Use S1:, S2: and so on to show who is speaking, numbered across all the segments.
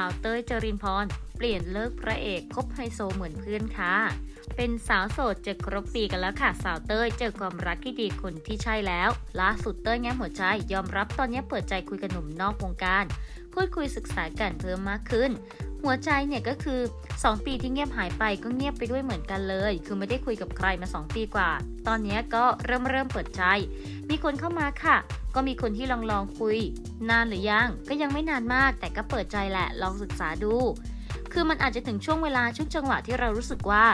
S1: าวเต้ยจรินพร เปลี่ยนเลิกพระเอกคบไฮโซเหมือนเพื่อนค่ะ เป็นสาวโสดจะครบปีกันแล้วค่ะ สาวเต้ยเจอความรักที่ดีคนที่ใช่แล้วล่าสุดเต้ยแง้มหัวใจยอมรับตอนนี้เปิดใจคุยกับหนุ่มนอกวงการ พูดคุยศึกษากันเพิ่มมากขึ้น หัวใจเนี่ยก็คือ 2 ปีที่เงียบหายไปก็เงียบไปด้วยเหมือนกันเลย คือไม่ได้คุยกับใครมา 2 ปีกว่า ตอนนี้ก็เริ่มเริ่มเปิดใจ มีคนเข้ามาค่ะ ก็มีคนที่ลองลองคุย นานหรือยัง ก็ยังไม่นานมาก แต่ก็เปิดใจแหละลองศึกษาดู คือมันอาจจะถึงช่วงเวลาช่วงจังหวะที่เรารู้สึกว่า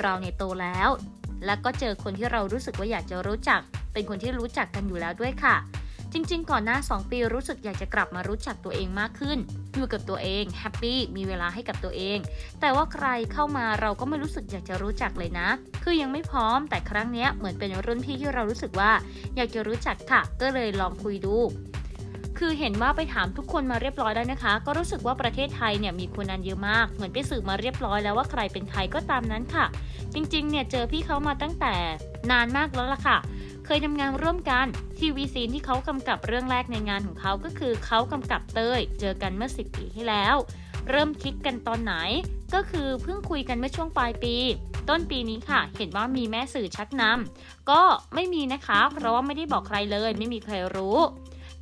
S1: เราเนี่ยโตแล้ว แล้วก็เจอคนที่เรารู้สึกว่าอยากจะรู้จัก เป็นคนที่รู้จักกันอยู่แล้วด้วยค่ะ จริง ๆ ก่อนหน้า 2 ปีรู้สึกอยากจะกลับมารู้จักตัวเองมากขึ้น อยู่กับตัวเองแฮปปี้มีเวลาให้กับตัวเอง แต่ว่าใครเข้ามาเราก็ไม่รู้สึกอยากจะรู้จักเลยนะ คือยังไม่พร้อมแต่ครั้งนี้เหมือนเป็นรุ่นพี่ที่เรารู้สึกว่า อยากจะรู้จักค่ะ ก็เลยลองคุยดูคือเห็นว่าไปถามทุกคนมาเรียบร้อยแล้วนะคะ ก็รู้สึกว่าประเทศไทยเนี่ยมีคนนั้นเยอะมาก เหมือนไปสืบมาเรียบร้อยแล้วว่าใครเป็นใครก็ตามนั้นค่ะ จริงๆ เนี่ยเจอพี่เขามาตั้งแต่นานมากแล้วล่ะค่ะ เคยทำงานร่วมกัน ทีวีซีนที่เขากำกับเรื่องแรกในงานของเขาก็คือเขากำกับเต้ย เจอกันเมื่อ 10 ปีที่แล้ว เริ่มคิดกันตอนไหน ก็คือเพิ่งคุยกันเมื่อช่วงปลายปี ต้นปีนี้ค่ะ เห็นว่ามีแม่สื่อชักนำก็ไม่มีนะคะ เพราะว่าไม่ได้บอกใครเลย ไม่มีใครรู้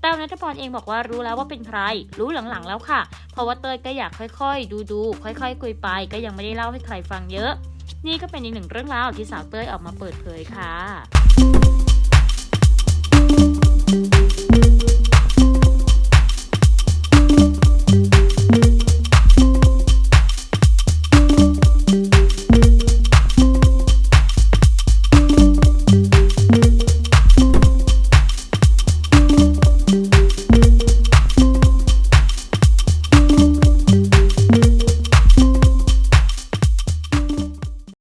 S1: แต้วนัทพรเองบอกว่ารู้แล้วว่าเป็นใคร รู้หลังๆแล้วค่ะ เพราะว่าเต้ยก็อยากค่อยๆ ดูๆ ค่อยๆ คุยไป ก็ยังไม่ได้เล่าให้ใครฟังเยอะ นี่ก็เป็นอีกหนึ่งเรื่องราวที่สาวเต้ยออกมาเปิดเผยค่ะ thank you